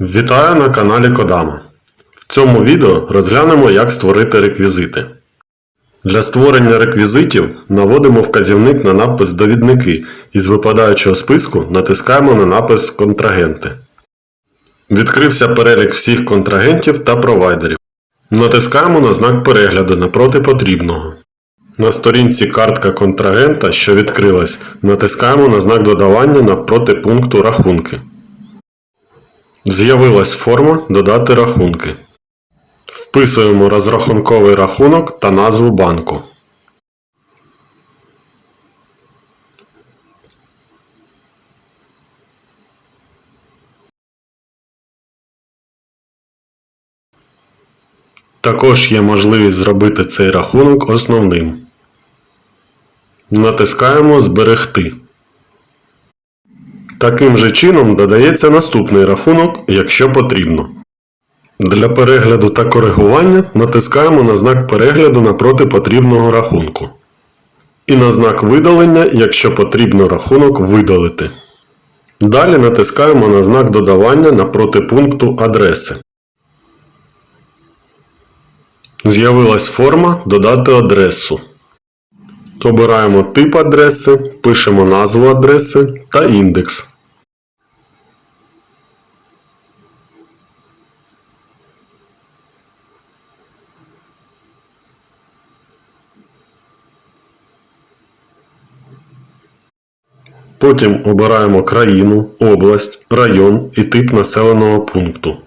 Вітаю на каналі Кодама. В цьому відео розглянемо, як створити реквізити. Для створення реквізитів наводимо вказівник на напис Довідники і з випадаючого списку натискаємо на напис Контрагенти. Відкрився перелік всіх контрагентів та провайдерів. Натискаємо на знак перегляду напроти потрібного. На сторінці картка контрагента, що відкрилась, натискаємо на знак додавання навпроти пункту Рахунки. З'явилась форма Додати рахунки. Вписуємо розрахунковий рахунок та назву банку. Також є можливість зробити цей рахунок основним. Натискаємо Зберегти. Таким же чином додається наступний рахунок, якщо потрібно. Для перегляду та коригування натискаємо на знак перегляду напроти потрібного рахунку. І на знак видалення, якщо потрібно рахунок видалити. Далі натискаємо на знак додавання напроти пункту адреси. З'явилась форма Додати адресу. Обираємо тип адреси, пишемо назву адреси та індекс. Потім обираємо країну, область, район і тип населеного пункту.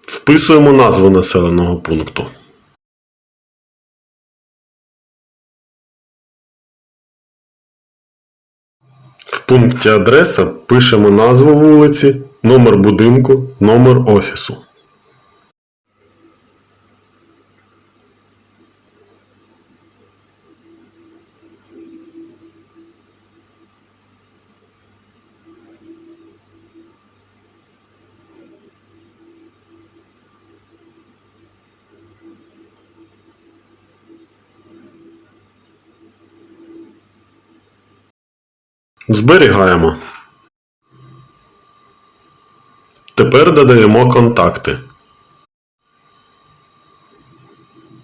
Вписуємо назву населеного пункту. В пункті адреса пишемо назву вулиці, номер будинку, номер офісу. Зберігаємо. Тепер додаємо контакти.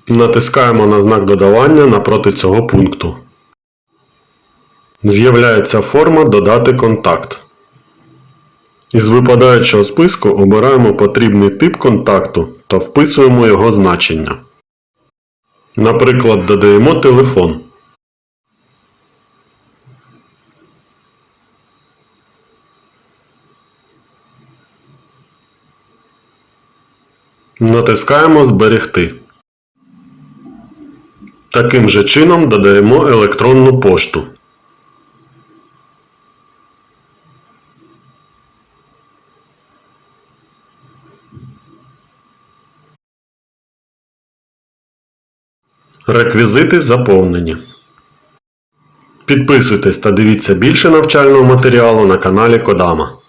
Натискаємо на знак додавання напроти цього пункту. З'являється форма Додати контакт. Із випадаючого списку обираємо потрібний тип контакту та вписуємо його значення. Наприклад, додаємо телефон. Натискаємо Зберегти. Таким же чином додаємо електронну пошту. Реквізити заповнені. Підписуйтесь та дивіться більше навчального матеріалу на каналі Кодама.